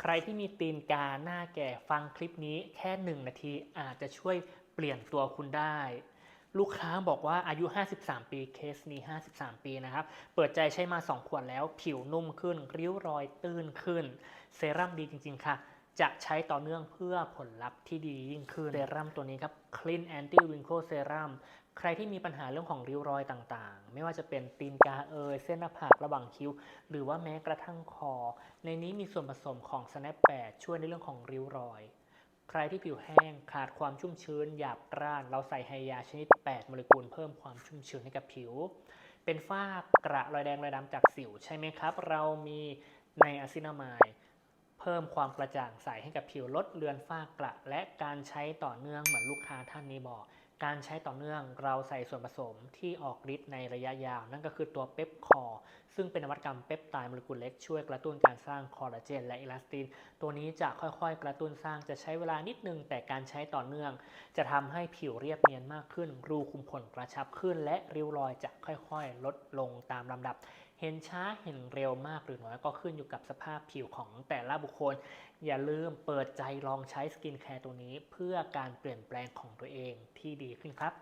ใครที่มีตีนกาหน้าแก่ฟังคลิปนี้แค่ 1 นาทีอาจจะช่วยเปลี่ยนตัวคุณได้ ลูกค้าบอกว่าอายุ 53 ปีเคสนี้ 53 ปีนะครับ เปิดใจใช้มา 2 ขวดแล้ว ผิวนุ่มขึ้น ริ้วรอยตื้นขึ้น เซรั่มดีจริง ๆ ค่ะ จะใช้ต่อเนื่องเพื่อผลลัพธ์ที่ดียิ่งขึ้นเซรั่มตัวนี้ครับ Clean Anti Wrinkle Serum ใครที่มีปัญหาเรื่องของริ้วรอยต่างๆ ไม่ว่าจะเป็นตีนกาเอยเส้นหน้าผากระหว่างคิ้ว หรือว่าแม้กระทั่งคอ ในนี้มีส่วนผสมของ Snap 8 ช่วยในเรื่องของริ้วรอย ใครที่ผิวแห้งขาดความชุ่มชื้น หยาบกร้าน เราใส่ไฮยาชนิด 8 โมเลกุลเพิ่มความชุ่มชื้นให้กับผิว เป็นฝ้ากระรอยแดงรอยดำจากสิวใช่ไหมครับ เรามีในอะซินามาย เพิ่มความกระจ่างใสให้กับผิวลดเลือนฝ้ากระ และการใช้ต่อเนื่องเหมือนลูกค้าท่านนี้บอก การใช้ต่อเนื่องเราใส่ส่วนผสมที่ออกฤทธิ์ในระยะยาว นั่นก็คือตัวเปปคอร์ซึ่งเป็นนวัตกรรมเปปไตด์โมเลกุลเล็กช่วยกระตุ้นการสร้างคอลลาเจนและอิลาสติน ตัวนี้จะค่อยๆ กระตุ้นสร้างจะใช้เวลานิดนึง แต่การใช้ต่อเนื่อง จะทำให้ผิวเรียบเนียนมากขึ้น รูขุมขนกระชับขึ้น และริ้วรอยจะค่อยๆ ลดลงตามลำดับ เห็นช้าเห็นเร็วมากหรือน้อยก็ขึ้นอยู่กับสภาพผิวของแต่ละบุคคล อย่าลืมเปิดใจลองใช้สกินแคร์ตัวนี้ เพื่อการเปลี่ยนแปลงของตัวเองที่ดีขึ้นครับ